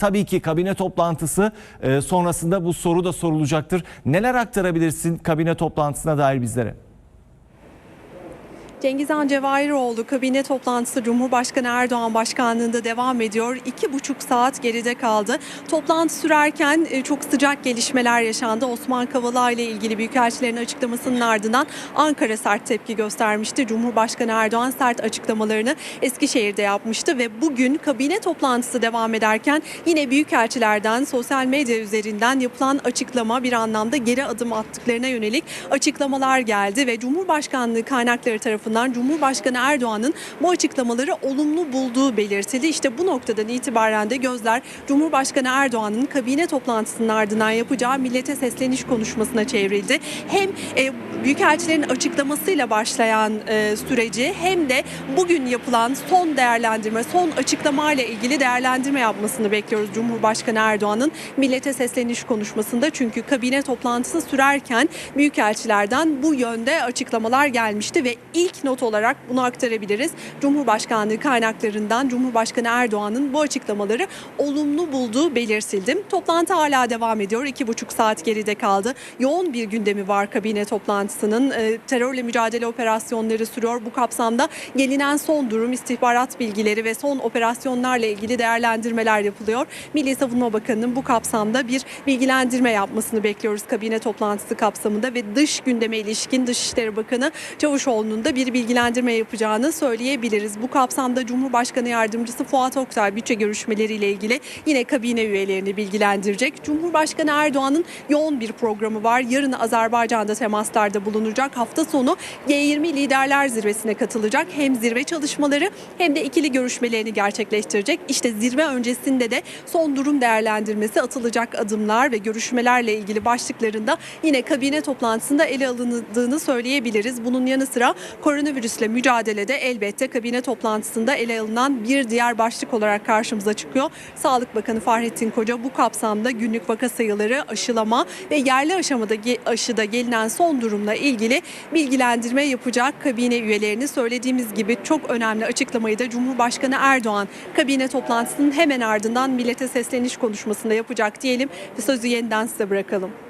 Tabii ki kabine toplantısı e, sonrasında bu soru da sorulacaktır. Neler aktarabilirsin kabine toplantısına dair bizlere? Cengizhan Cevahiroğlu kabine toplantısı Cumhurbaşkanı Erdoğan başkanlığında devam ediyor. İki buçuk saat geride kaldı. Toplantı sürerken e, çok sıcak gelişmeler yaşandı. Osman Kavala ile ilgili büyükelçilerin açıklamasının ardından Ankara sert tepki göstermişti. Cumhurbaşkanı Erdoğan sert açıklamalarını Eskişehir'de yapmıştı ve bugün kabine toplantısı devam ederken yine büyükelçilerden sosyal medya üzerinden yapılan açıklama bir anlamda geri adım attıklarına yönelik açıklamalar geldi ve Cumhurbaşkanlığı kaynakları tarafından Cumhurbaşkanı Erdoğan'ın bu açıklamaları olumlu bulduğu belirtildi. İşte bu noktadan itibaren de gözler Cumhurbaşkanı Erdoğan'ın kabine toplantısının ardından yapacağı millete sesleniş konuşmasına çevrildi. Hem e, büyükelçilerin açıklamasıyla başlayan e, süreci hem de bugün yapılan son değerlendirme, son açıklamayla ilgili değerlendirme yapmasını bekliyoruz Cumhurbaşkanı Erdoğan'ın millete sesleniş konuşmasında. Çünkü kabine toplantısı sürerken büyükelçilerden bu yönde açıklamalar gelmişti ve ilk not olarak bunu aktarabiliriz. Cumhurbaşkanlığı kaynaklarından Cumhurbaşkanı Erdoğan'ın bu açıklamaları olumlu bulduğu belirtildi. Toplantı hala devam ediyor. İki buçuk saat geride kaldı. Yoğun bir gündemi var kabine toplantısının. Ee, terörle mücadele operasyonları sürüyor. Bu kapsamda gelinen son durum, istihbarat bilgileri ve son operasyonlarla ilgili değerlendirmeler yapılıyor. Milli Savunma Bakanı'nın bu kapsamda bir bilgilendirme yapmasını bekliyoruz kabine toplantısı kapsamında ve dış gündeme ilişkin Dışişleri Bakanı Çavuşoğlu'nun da bir bilgilendirme yapacağını söyleyebiliriz. Bu kapsamda Cumhurbaşkanı Yardımcısı Fuat Oktay bütçe görüşmeleriyle ilgili yine kabine üyelerini bilgilendirecek. Cumhurbaşkanı Erdoğan'ın yoğun bir programı var. Yarın Azerbaycan'da temaslarda bulunacak. Hafta sonu G20 Liderler Zirvesi'ne katılacak. Hem zirve çalışmaları hem de ikili görüşmelerini gerçekleştirecek. İşte zirve öncesinde de son durum değerlendirmesi atılacak adımlar ve görüşmelerle ilgili başlıklarında yine kabine toplantısında ele alındığını söyleyebiliriz. Bunun yanı sıra koronavirüsle mücadelede elbette kabine toplantısında ele alınan bir diğer başlık olarak karşımıza çıkıyor. Sağlık Bakanı Fahrettin Koca bu kapsamda günlük vaka sayıları, aşılama ve yerli aşamada aşıda gelinen son durumla ilgili bilgilendirme yapacak kabine üyelerini söylediğimiz gibi çok önemli açıklamayı da Cumhurbaşkanı Erdoğan kabine toplantısının hemen ardından millete sesleniş konuşmasında yapacak diyelim ve sözü yeniden size bırakalım.